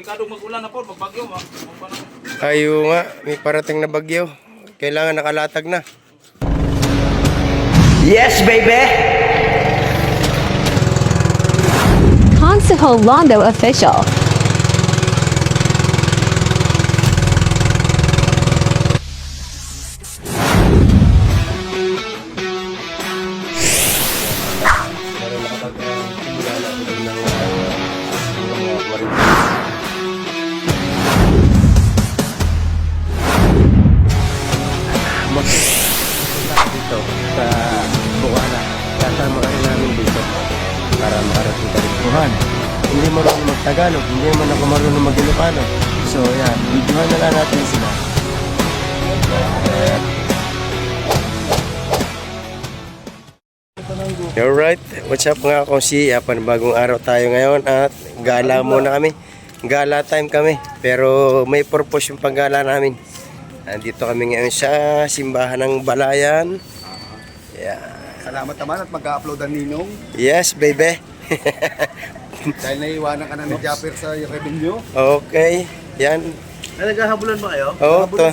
Delikado mag-ulan na po, magbagyo. Ma. Ang panahon. Ayo nga, may parating na bagyo. Kailangan nakalatag na. Yes, baby! Consejo Londo Official. Ako marunong mag-Ilocano. So yan, videohan na lang natin sila. Alright, what's up mga kosi? Uh, panibagong araw tayo ngayon at gala muna kami. Gala time kami, pero may purpose yung paggala namin. Nandito kami ngayon sa simbahan ng Balayan. Yeah. Salamat naman at mag-upload ang ninong Yes, baby. dahil naiwanan ka na ni Japper sa revenue. okay, yan. Ay, naghahabulan ba kayo? Oh, to.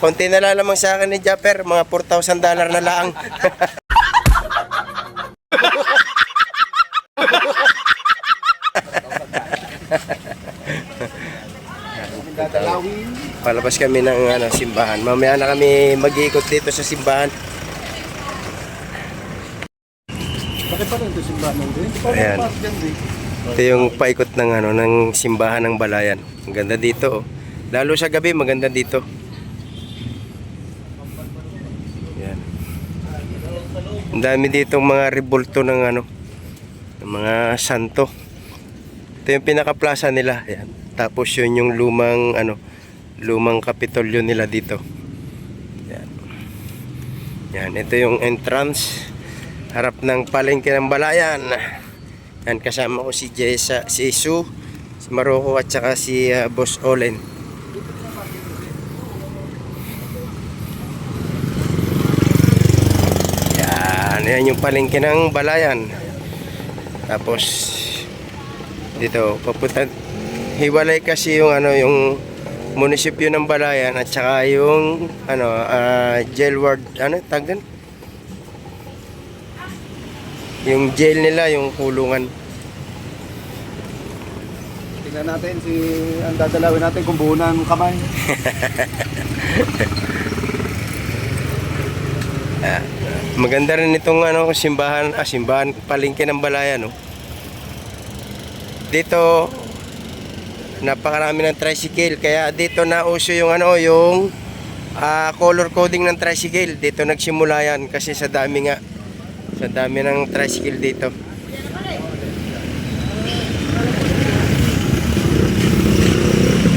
Konti na lang lamang sa akin ni Japper, mga 4,000 dollar na lang. Dadalawin. Palabas kami ng ano, simbahan. Mamaya na kami mag-iikot dito sa simbahan. Bakit pa rin ito simbahan ng din? Ayan. Ito yung paikot ng ano ng simbahan ng Balayan. Ang ganda dito oh. Lalo sa gabi maganda dito. Yan. Ang dami dito mga rebulto ng ano ng mga santo. Ito yung pinaka-plaza nila. Yan. Tapos yun yung lumang ano lumang kapitolyo nila dito. Yan. Yan, ito yung entrance harap ng palengke ng Balayan. Yan kasama ko si Jessa, si Sue, si Maroko at saka si ah, Boss Olen. Yan, yan yung palengke ng Balayan. Tapos dito papunta hiwalay kasi yung ano yung munisipyo ng Balayan at saka yung ano ah, jail ward ano tag doon? Yung jail nila, yung kulungan. Tingnan natin si ang dadalawin natin kung buo ng kamay. Maganda rin itong ano, simbahan, ah, simbahan, palengke ng Balayan, no. Dito napakarami ng tricycle kaya dito nauso yung ano, yung ah, color coding ng tricycle. Dito nagsimula yan kasi sa dami nga sa dami ng tricycle dito.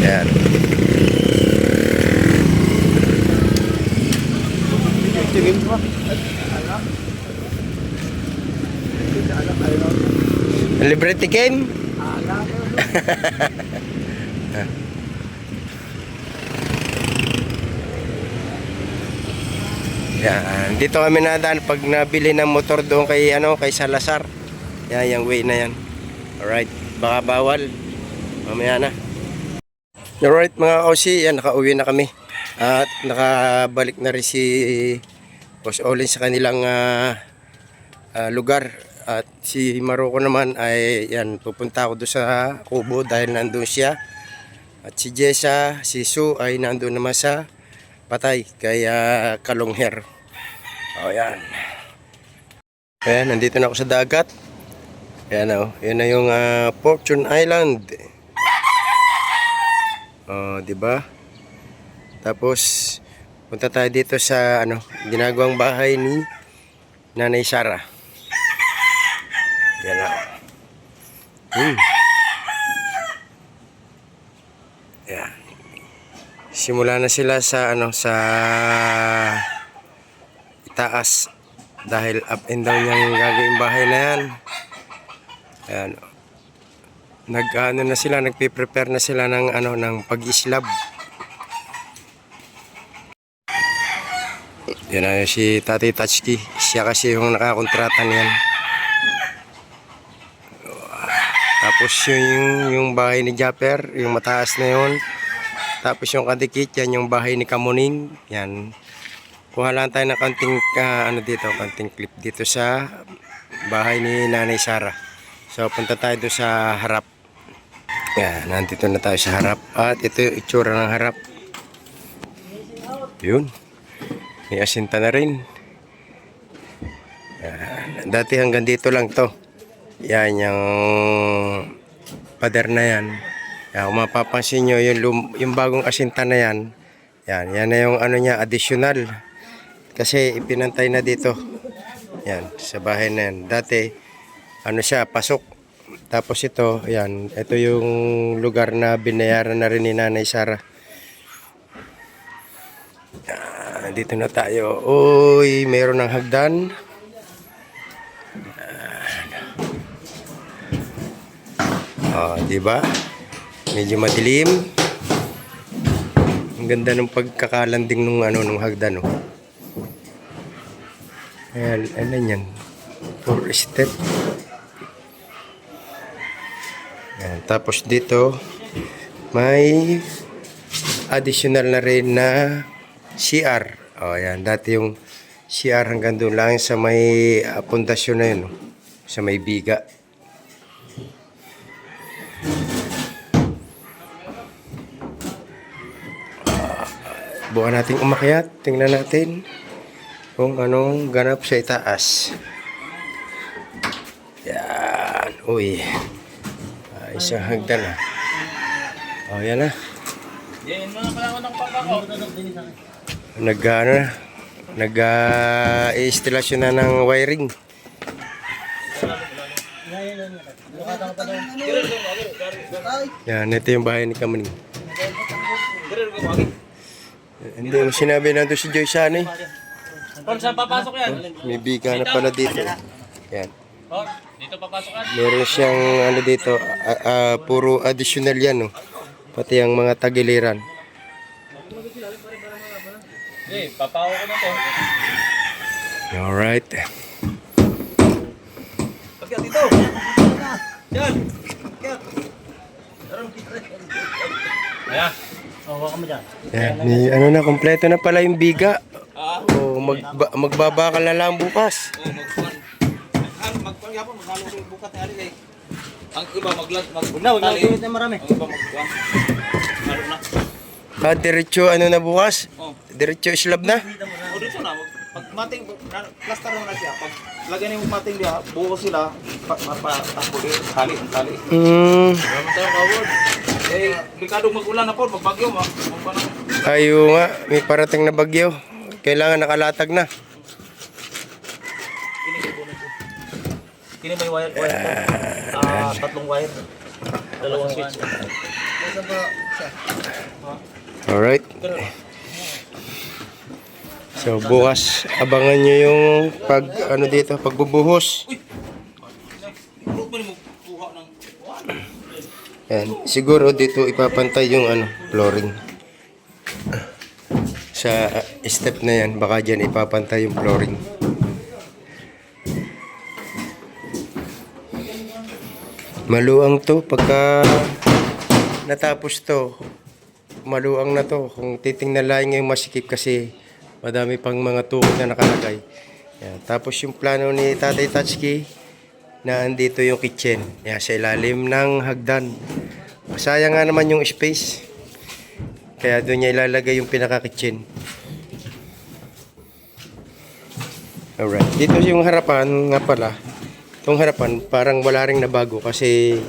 Yan. Tingin mo. Libre tikim? Yan. Dito kami nadaan pag nabili ng motor doon kay ano kay Salazar. Yan yung way na yan. Alright. Baka bawal. Mamaya na. Alright mga kausi, yan nakauwi na kami. At nakabalik na rin si Boss Olin sa kanilang ah, ah, lugar. At si Maroko naman ay yan pupunta ako doon sa Kubo dahil nandun siya. At si Jessa, si Sue ay nandun naman sa Patay kaya Kalongher. O yan. Ayan, nandito na ako sa dagat. Ayan o, yan na yung ah, Fortune Island. Oh, di ba? Tapos punta tayo dito sa ano, ginagawang bahay ni Nanay Sara. Yan na. Hmm. Yan. Simula na sila sa ano sa itaas dahil up and down yung gagawing bahay na yan. Ayan. Nag ano na sila, nagpe-prepare na sila ng ano ng pag-islab. Yan na si Tati Tatsuki. Siya kasi yung nakakontrata niyan. Tapos yung, yung bahay ni Japper, yung mataas na yun. Tapos yung kadikit, yan yung bahay ni Kamuning. Yan. Kuha lang tayo ng kanting, ah, ano dito, kanting clip dito sa bahay ni Nanay Sara. So, punta tayo doon sa harap. Yan, nandito na tayo sa harap. At ito yung itsura ng harap. Yun. May asinta na rin. Yan. Dati hanggang dito lang to. Yan yung pader na yan. Yan, kung mapapansin nyo, yung, yung bagong asinta na yan, yan, yan na yung ano niya, additional. Kasi ipinantay na dito. Yan, sa bahay na yan. Dati, ano siya, pasok. Tapos ito, yan, ito yung lugar na binayaran na rin ni Nanay Sara. Yan, dito na tayo. Uy, mayroon ng hagdan. Ah, di ba? Medyo madilim. Ang ganda ng pagkakalanding nung ano nung hagdan oh. Ayan, ano yan? Four step. Ayan, tapos dito may additional na rin na CR. O, ayan, dati yung CR hanggang doon lang sa may ah, pundasyon na yun, sa may biga. Bukan nating umakyat. Tingnan natin kung anong ganap sa itaas. Yan. Uy. Ah, isang hagdan na. Oh, yan na. Ng pagkako. Nag, ano na. Nag, uh, installation na ng wiring. Yan, ito yung bahay ni Kamaning. Hindi mo sinabi na si Joy Sana eh. Pon saan papasok yan? May biga na pala dito. Yan. Dito papasok yan. Meron siyang ano dito, ah, ah, puro additional yan, no? Pati ang mga tagiliran. Eh, papaw ko na to. Alright. Pagkat dito. Yan. Pagkat. Ayan. Yan, may, ano na, kompleto na pala yung biga. Ah, O, magba, magbabakal na lang bukas. oh, magkuhan. Magkuhan yapon, maghalong sa bukat ni Ali eh. Ang iba maglag, mag Na, wag na gamit na marami. Ang iba magkuhan. Na. Ah, diretso ano na bukas? Oh. Diretso slab na? O dito na, mag- pag mating, na- plaster na siya. Pag lagyan yung mating diha, buo sila, pa, mapa, tako din, tali, ang tali. Hmm, Salamat tayo. Eh, likadong mag-ulan na po, magbagyo, ma. Magpa na. ayo nga, may parating na bagyo. Kailangan nakalatag na. Kini may wire, wire po. Ah, tatlong wire. Dalawang switch. Alright. So bukas abangan nyo yung pag ano dito pagbubuhos. Yan. Siguro dito ipapantay yung ano flooring. Sa uh, step na yan baka dyan ipapantay yung flooring. Maluang to pagka natapos to. Maluang na to. Kung titingnan lang ngayong masikip kasi madami pang mga tukod na nakalagay. Yan. Tapos yung plano ni Tatay Tatsuki na andito yung kitchen. Yan, sa ilalim ng hagdan. Sayang nga naman yung space. Kaya doon niya ilalagay yung pinaka-kitchen. Alright. Dito yung harapan nga pala. Itong harapan parang wala ring nabago kasi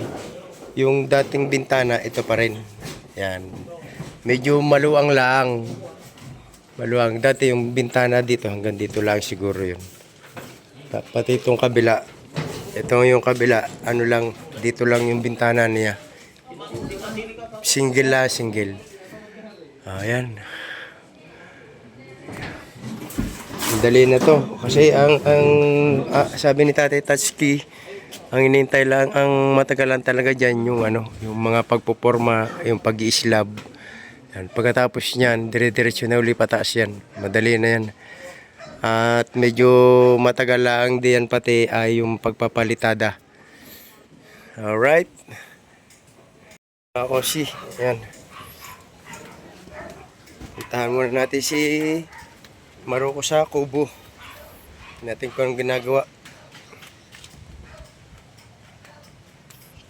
yung dating bintana ito pa rin. Yan. Medyo maluwang lang. Maluwang. Dati yung bintana dito hanggang dito lang siguro yun. Pati itong kabila. Ito yung kabila. Ano lang. Dito lang yung bintana niya. Single la single. Ayan. Dali na to. Kasi ang, ang ah, sabi ni Tatay Tatsuki, ang inintay lang, ang matagalan talaga dyan yung ano, yung mga pagpoporma, yung pag islab Yan. Pagkatapos niyan, dire-diretso na uli pataas yan. Madali na yan. At medyo matagal lang diyan pati ay yung pagpapalitada. Alright. Ako si, yan. Puntahan muna natin si Maroko sa kubo. Natin kung anong ginagawa.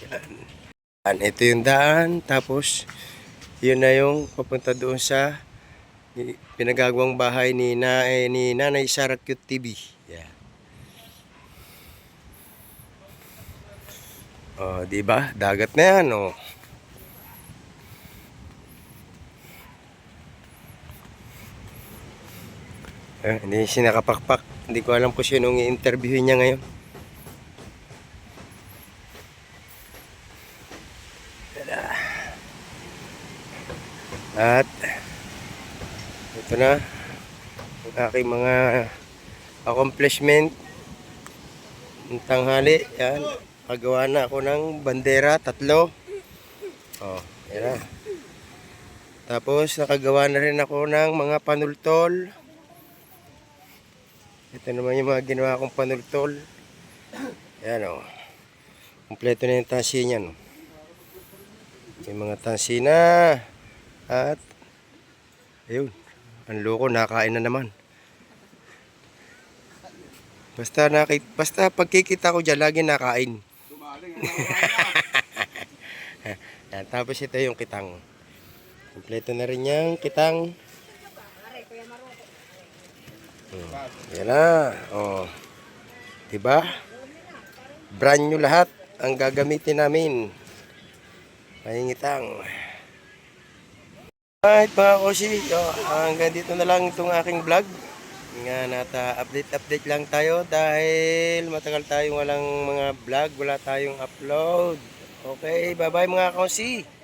Yan. Ito yung daan. Tapos, yun na yung papunta doon sa pinagagawang bahay ni, na, eh, ni Nanay Sarah Cute TV. Yeah. Oh, di ba? Dagat na yan, oh. Eh, hindi siya nakapakpak. Hindi ko alam kung sino ang i-interview niya ngayon. Tada. At ito na ang aking mga accomplishment ng tanghali. Yan. Pagawa na ako ng bandera, tatlo. Oh, yan na. Tapos nakagawa na rin ako ng mga panultol. Ito naman yung mga ginawa kong panultol. Yan o. Kompleto na yung tansi niyan. oh. May mga tansi na. At, ayun. Ang loko, nakain na naman. Basta, nakit, basta pagkikita ko dyan, lagi nakain. Tapos ito yung kitang. Kompleto na rin yung kitang. Yan na. Oh. Diba? Brand new lahat ang gagamitin namin. Mahingitang. Alright mga kosi, oh, hanggang dito na lang itong aking vlog. Nga nata update-update lang tayo dahil matagal tayong walang mga vlog, wala tayong upload. Okay, bye-bye mga kosi.